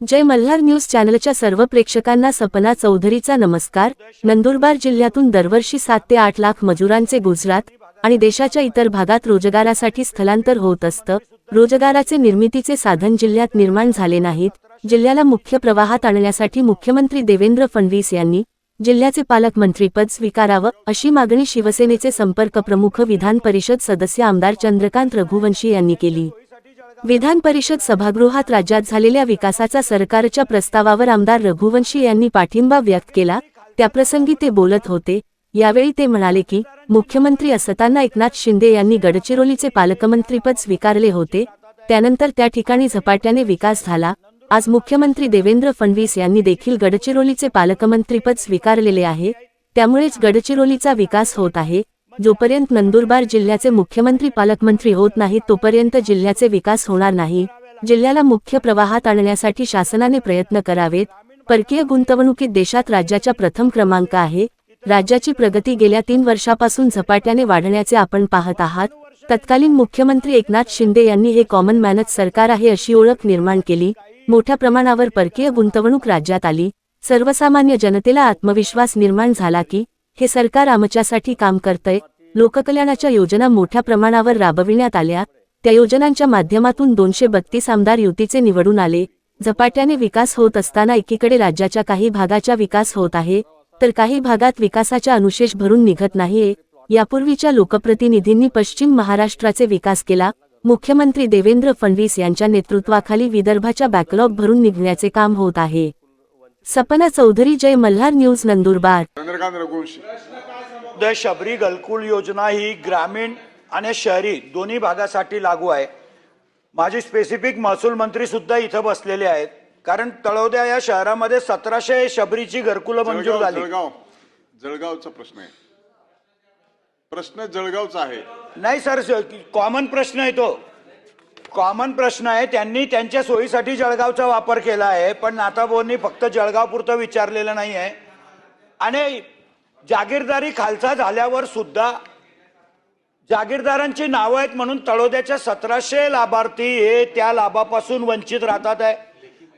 जय Malhar news चॅनलच्या सर्व प्रेक्षकांना सपना चौधरीचा नमस्कार. नंदुरबार जिल्ह्यातून दरवर्षी सात ते आठ लाख मजुरांचे गुजरात आणि देशाच्या इतर भागात रोजगारासाठी स्थलांतर होत असतं. रोजगाराचे निर्मितीचे साधन जिल्ह्यात निर्माण झाले नाहीत. जिल्ह्याला मुख्य प्रवाहात आणण्यासाठी मुख्यमंत्री देवेंद्र फडणवीस यांनी जिल्ह्याचे पालकमंत्रीपद स्वीकारावं अशी मागणी शिवसेनेचे संपर्क प्रमुख विधान परिषद सदस्य आमदार चंद्रकांत रघुवंशी यांनी केली. विधान परिषद सभागृहात राज्यात झालेल्या विकासाचा सरकारच्या प्रस्तावावर आमदार रघुवंशी यांनी पाठिंबा व्यक्त केला. त्याप्रसंगी ते बोलत होते. यावेळी ते म्हणाले की मुख्यमंत्री असताना एकनाथ शिंदे यांनी गडचिरोलीचे पालकमंत्रीपद स्वीकारले होते. त्यानंतर त्या ठिकाणी झपाट्याने विकास झाला. आज मुख्यमंत्री देवेंद्र फडणवीस यांनी देखील गडचिरोलीचे पालकमंत्रीपद स्वीकारलेले आहे. त्यामुळेच गडचिरोलीचा विकास होत आहे. जोपर्यंत नंदुरबार जिल्ह्याचे मुख्यमंत्री पालकमंत्री होत नाहीत तोपर्यंत जिल्ह्याचे विकास होणार नाही. जिल्ह्याला मुख्य प्रवाहात आणण्यासाठी शासनाने प्रयत्न करावेत. परकीय गुंतवणुकीत देशात राज्याच्या प्रथम क्रमांक आहे. राज्याची प्रगती गेल्या तीन वर्षापासून झपाट्याने वाढण्याचे आपण पाहत आहात. तत्कालीन मुख्यमंत्री एकनाथ शिंदे यांनी हे कॉमन मॅनच सरकार आहे अशी ओळख निर्माण केली. मोठ्या प्रमाणावर परकीय गुंतवणूक राज्यात आली. सर्वसामान्य जनतेला आत्मविश्वास निर्माण झाला की हे सरकार आमच्यासाठी काम करतंय. लोककल्याणाच्या योजना मोठ्या प्रमाणावर राबविण्यात आल्या. त्या योजनांच्या माध्यमातून दोनशे बत्तीस आमदार युतीचे निवडून आले. झपाट्याने विकास होत असताना एकीकडे राज्याच्या काही भागाचा विकास होत आहे तर काही भागात विकासाच्या अनुशेष भरून निघत नाहीये. यापूर्वीच्या लोकप्रतिनिधींनी पश्चिम महाराष्ट्राचे विकास केला. मुख्यमंत्री देवेंद्र फडणवीस यांच्या नेतृत्वाखाली विदर्भाच्या बॅकलॉग भरून निघण्याचे काम होत आहे. सपना चौधरी जय मल्हार न्यूज नंदुरबार. चंद्रकांत रघुवंशी. द शबरी घरकुल योजना ही ग्रामीण आणि शहरी दोन्ही भागासाठी लागू आहे. माझी स्पेसिफिक महसूल मंत्री सुद्धा इथं बसलेले आहेत. कारण तळोद्या या शहरामध्ये सतराशे शबरीची घरकुलं मंजूर झाली. जळगाव. जळगावचा प्रश्न आहे. प्रश्न जळगावचा आहे. नाही सर कॉमन प्रश्न आहे तो. कॉमन प्रश्न आहे त्यांनी त्यांच्या सोयीसाठी जळगावचा वापर केला आहे पण नाताबोंनी फक्त जळगाव पुरतं विचारलेलं नाही आहे आणि जागीरदारी खालचा झाल्यावर सुद्धा जागीरदारांची नावं आहेत म्हणून तळोद्याच्या सतराशे लाभार्थी हे त्या लाभापासून वंचित राहतात आहे.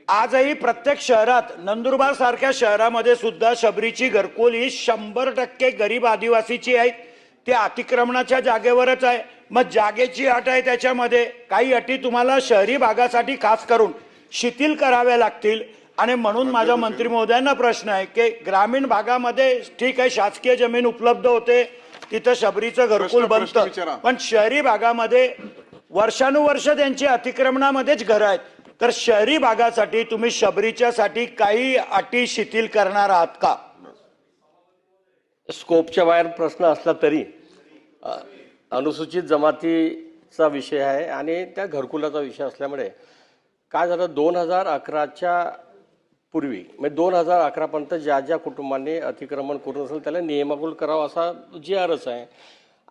आजही प्रत्येक शहरात नंदुरबार सारख्या शहरामध्ये सुद्धा शबरीची घरकुल ही शंभर टक्के गरीब आदिवासीची आहेत. ते अतिक्रमणाच्या जागेवरच आहे. मग जागेची अट आहे त्याच्यामध्ये. काही अटी तुम्हाला शहरी भागासाठी खास करून शिथिल कराव्या लागतील. आणि म्हणून माझ्या मंत्री. महोदयांना प्रश्न आहे की ग्रामीण भागामध्ये ठीक आहे शासकीय जमीन उपलब्ध होते. तिथं शबरीचं घरकुल. बनतं. पण शहरी भागामध्ये वर्षानुवर्ष त्यांची अतिक्रमणामध्येच घरं आहेत. तर शहरी भागासाठी तुम्ही शबरीच्यासाठी काही अटी शिथिल करणार आहात का? स्कोपच्या बाहेर प्रश्न असला तरी अनुसूचित जमातीचा विषय आहे आणि त्या घरकुलाचा विषय असल्यामुळे काय झालं? दोन हजार अकराच्या पूर्वी म्हणजे दोन हजार अकरापर्यंत ज्या ज्या कुटुंबांनी अतिक्रमण करून असेल त्याला नियमाकुल करावा असा जी आरच आहे.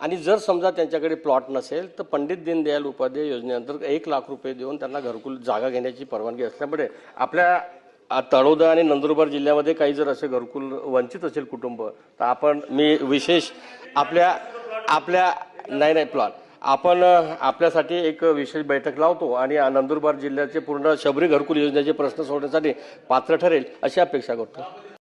आणि जर समजा त्यांच्याकडे प्लॉट नसेल तर पंडित दीनदयाल उपाध्याय योजनेअंतर्गत एक लाख रुपये देऊन त्यांना घरकुल जागा घेण्याची परवानगी असल्यामुळे आपल्या तळोदा आणि नंदुरबार जिल्ह्यामध्ये काही जर असे घरकुल वंचित असेल कुटुंब तर आपण मी विशेष आपल्या आपल्या नाही नाही प्लॉट. आपण आपल्यासाठी एक विशेष बैठक लावतो आणि नंदुरबार जिल्ह्याचे पूर्ण शबरी घरकुल योजनेचे प्रश्न सोडण्यासाठी पात्र ठरेल अशी अपेक्षा करतो.